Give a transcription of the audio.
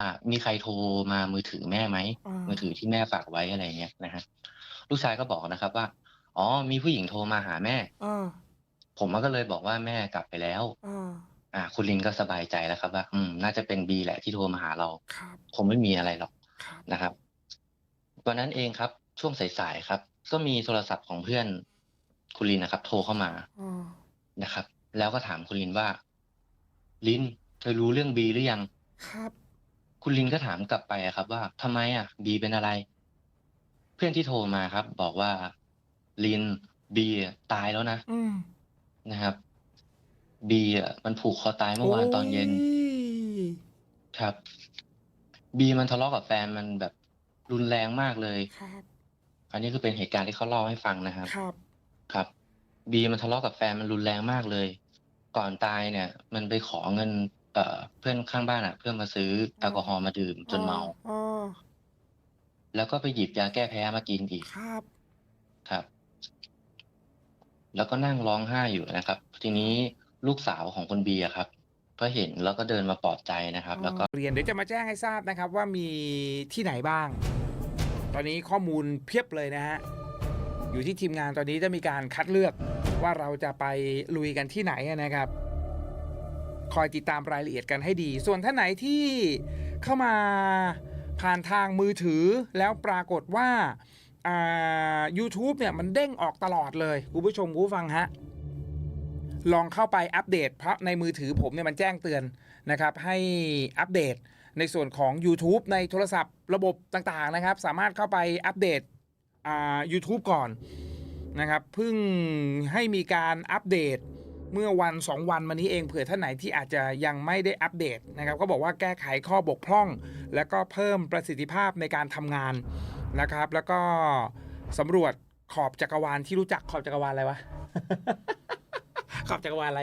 อ่ามีใครโทรมามือถือแม่ไหมอ่ามือถือที่แม่ฝากไว้อะไรเงี้ยนะฮะลูกชายก็บอกนะครับว่า อ๋อ มีผู้หญิงโทรมาหาแม่ อ่าผมก็เลยบอกว่าแม่กลับไปแล้ว อ่าอ่า คุณลินก็สบายใจแล้วครับว่า อืม น่าจะเป็นบีแหละที่โทรมาหาเรา ครับคงไม่มีอะไรหรอกครับนะครับวันนั้นเองครับ ช่วงสายๆครับ ก็มีโทรศัพท์ของเพื่อนคุณลินนะครับ โทรเข้ามาอ่านะครับ แล้วก็ถามคุณลินว่า ลินเธอรู้เรื่องบีหรือยัง ครับ คุณลินก็ถามกลับไปอะครับ ว่าทำไมอะบีเป็นอะไร เพื่อนที่โทรมาครับ บอกว่าลินบีอะตายแล้วนะอืมนะครับบีอะมันผูกคอตายเมื่อวานตอนเย็นโอ้ยครับบีมันทะเลาะกับแฟนมันแบบรุนแรงมากเลย ครับ อันนี้คือเป็นเหตุการณ์ที่เขาเล่าให้ฟังนะครับ ครับ ครับบีมันทะเลาะกับแฟนมันรุนแรงมากเลย ก่อนตายเนี่ย มันไปขอเงินเอ่อเพื่อนข้างบ้านอะ เพื่อนมาซื้อแอลกอฮอล์มาดื่มจนเมาอ่าแล้วก็ไปหยิบยาแก้แพ้มากินอีกครับ ครับ แล้วก็นั่งร้องไห้อยู่นะครับ ทีนี้ลูกสาวของคุณบีอะครับก็เห็นแล้วก็เดินมาปลอบใจนะครับ แล้วก็เรียนเดี๋ยวจะมาแจ้งให้ทราบนะครับ ว่ามีที่ไหนบ้าง ตอนนี้ข้อมูลเพียบเลยนะฮะอยู่ที่ทีมงานตอนนี้จะมีการคัดเลือกว่าเราจะไปลุยกันที่ไหนนะครับ คอยติดตามรายละเอียดกันให้ดี ส่วนท่านไหนที่เข้ามาผ่านทางมือถือแล้วปรากฏว่าา YouTube เนี่ยมันเด้งออกตลอดเลยคุณผู้ชมผู้ฟังฮะ ลองเข้าไปอัปเดตเพราะในมือถือผมเนี่ยมันแจ้งเตือนนะครับ ให้อัปเดตในส่วนของ YouTube ในโทรศัพท์ระบบต่างๆนะครับ สามารถเข้าไปอัปเดต YouTube ก่อนนะครับเพิ่งให้มีการอัปเดต เมื่อวัน 2 วันมานี้เองเผื่อท่านไหนที่อาจจะยังไม่ได้อัปเดตนะครับก็บอกว่าแก้ไขข้อบกพร่อง แล้วก็เพิ่มประสิทธิภาพในการทำงานนะครับ แล้วก็สำรวจขอบจักรวาลที่รู้จักขอบจักรวาลอะไรวะ ขอบจักรวาลอะไร